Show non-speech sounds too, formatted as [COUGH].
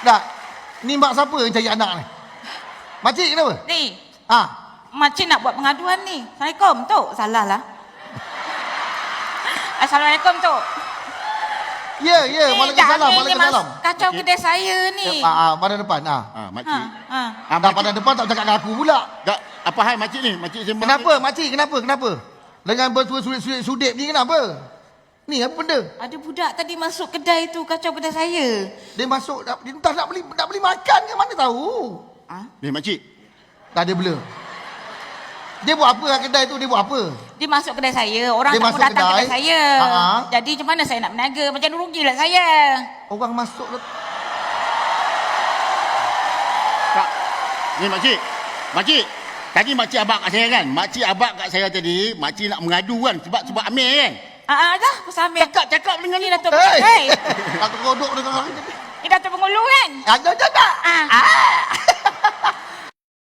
Tak. Ni mak siapa yang cari anak ni? Makcik kenapa? Ni, Ha. makcik nak buat pengaduan ni. Assalamualaikum, Tok. Salah lah. [LAUGHS] Assalamualaikum, Tok. Ya, ya. Waalaikumsalam. dah ni Waalaikumsalam. mas- Kacau Okey. kedai saya ni. Ah, ah, pada depan. Ah. Ha, Ha, makcik. ha. Ah, Dah pada depan tak cakap dengan aku pula. Tak, apa hal makcik ni? Makcik sembang. Kenapa makcik? Kenapa? Kenapa? Dengan bersulit-sulit sudip ni kenapa? Ni apa benda? Ada budak tadi masuk kedai tu kacau kedai saya. Dia masuk nak dia entah nak beli nak beli makan ke mana tahu. Ha? Ni makcik. Tak ada bela. Dia buat apa kat kedai tu? Dia buat apa? Dia masuk kedai saya. Orang Dia tak mau masuk datang kedai? kedai, saya. Ha-ha. Jadi macam mana saya nak berniaga? Macam rugilah saya. Orang masuk Tak. Ni makcik. Makcik. Tadi makcik abang kat saya kan? Makcik abang kat saya tadi, makcik nak mengadu kan sebab sebab Amir kan? Ah, ah, dah. Pasal ambil. Cakap-cakap dengan Ni Datuk. Hei. Hei. Aku kodok dengan orang ni. Ni Datuk Pengulu kan? Ada ada tak? Ah.